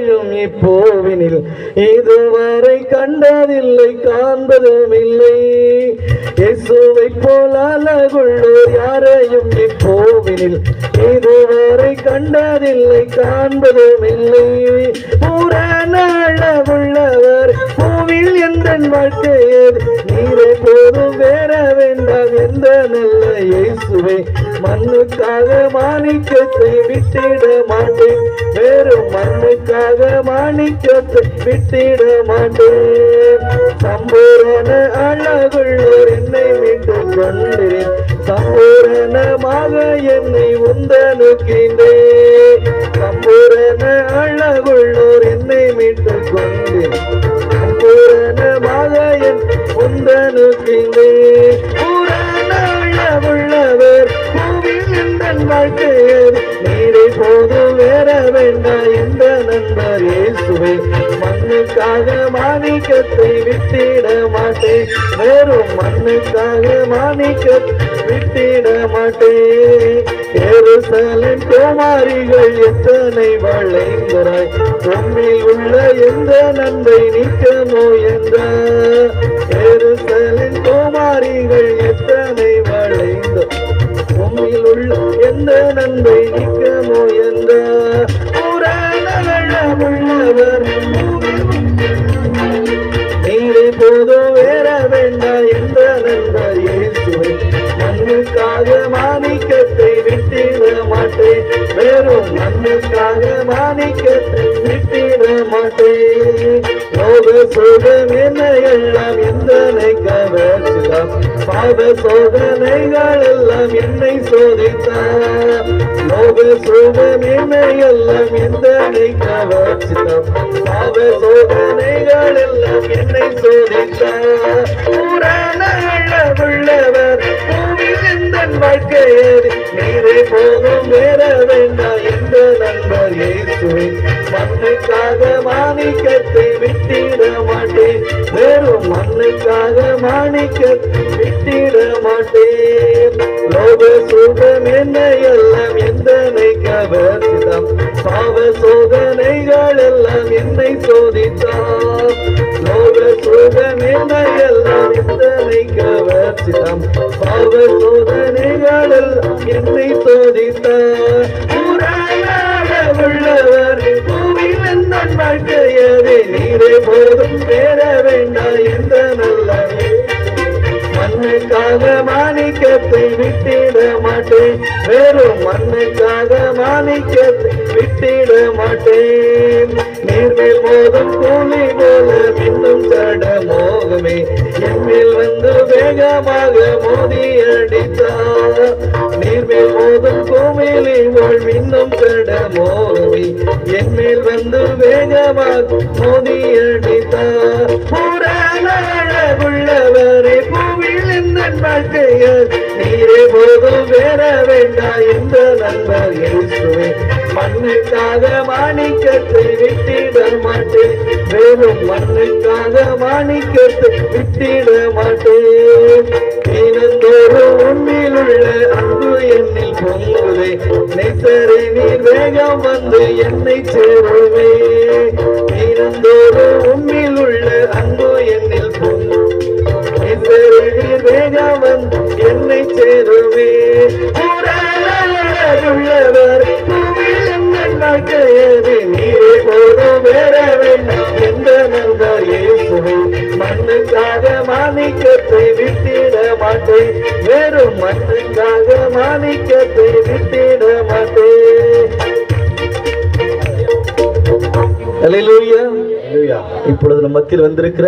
செய்யும் இப்போவினில் இதுவரை கண்டதில்லை காண்பதும் இல்லை. இயேசுவை போல அழகுள்ளோர் யாரையும் இப்போவினில் இதுவரை கண்டதில்லை காண்பதும் இல்லை. இயேசுவை மண்ணுக்காக மாணிக்கத்தை விட்டிட மாட்டேன். வெறும் மண்ணுக்காக மாணிக்கத்தை விட்டிட மாட்டேன். சம்பூரண அழகுள்ளோர் என்னை மீண்டும் கொண்டேன் சம்பூரணமாக என்னை உந்தனுக்கின்றேன் சம்பூரண அழகுள்ளோர் என்னை மீண்டும் கொண்டேன் சம்பூரணமாக என் உந்தனுக்கின்றே பூவில் இந்த நீரை போது வேற வேண்டாம் இந்த நண்பர் இயேசுவை மண்ணுக்காக மாணிக்கத்தை விட்டிட மாட்டேன். வெறும் மண்ணுக்காக மாணிக்க விட்டிட மாட்டேன். எருசலேம் குமாரிகள் எத்தனை வளைந்தாய் உம்மில் உள்ள எந்த நன்மை நிற்கமோ என்ற? எருசலேம் உள்ளவர் நீரை போதும் வேற வேண்டாம் எந்த நண்பர் இயேசுவை மண்ணுக்காக மாணிக்கத்தை விட்டிட மாட்டேன். வெறும் மண்ணுக்காக மாணிக்கத்தை விட்டிட மாட்டேன். லோக சோகம் என்ன எல்லாம் எந்தனை கவர்ச்சிதான் பாவ சோதனைகள் எல்லாம் என்னை சோதித்தார் லோக சோதனை எல்லாம் எந்தனை கவர்ச்சிதான் பாவ சோதனைகள் எல்லாம் என்னை சோதித்தார் பூரண உள்ளவர் பூவில் எந்த வாழ்க்கையர் நீரே போதும் வேற வேண்டாம் எந்த நண்பர் இயேசுவை மண்ணுக்காக மாணிக்கத்தை விட்டிட மாட்டேன். வெறும் மண்ணுக்காக மாணிக்க விட்டிட மாட்டேன். லோக சுகம் என்ன எல்லாம் எந்தனை கவர்ச்சிதம் பாவ சோதனைகள் எல்லாம் என்னை சோதித்தார் லோக சுகம் என்ன எல்லாம் எந்தனை கவர்ச்சிதம் பாவ சோதனைகள் எல்லாம் என்னை சோதித்தார். போதும் வேற எந்த நல்ல மண்ணுக்காக மாணிக்கத்தை விட்டிட மாட்டேன். வெறும் மண்ணுக்காக மாணிக்கத்தை விட்டிட மாட்டேன். நீர்மேல் மோதும் கூலி போல இன்னும் சட மோகமே. எம்மில் வந்து வேகமாக மோதி அடித்தார். நீர்மேல் மோதும் கோமேலி போல் மின்னும் சட மோகமே என்மேல் வந்து வேகமாக மோதி அடித்தார் புறான பூவில் இந்த வாழ்க்கையர். நீரே போதும் வேற வேண்டா இந்த நண்பர் இயேசுவே. மண்ணுக்காக மாணிக்கத்தை விட்டிட மாட்டேன். வெறும் மண்ணுக்காக மாணிக்கத்தை விட்டிட மாட்டேன். தினந்தோறும் வேகம் வந்து என்னை சேருவே. தினந்தோறும் உண்மையில் உள்ள அன்பு என்னில் பொங்கு நெசரில் வேகம் வந்து என்னை சேருவே. உள்ளவர் பூவில் வாழ்க்கையது நீரே போதும் வேற வேண்டாம் எந்த நண்பர் இயேசுவே. மண்ணுக்காக மாணிக்கத்தை விட்டிட மாட்டேன். வெறும் மண்ணுக்காக மாணிக்கத்தை விட்டிட இப்பொழுது நம் மத்தியில் வந்திருக்கிற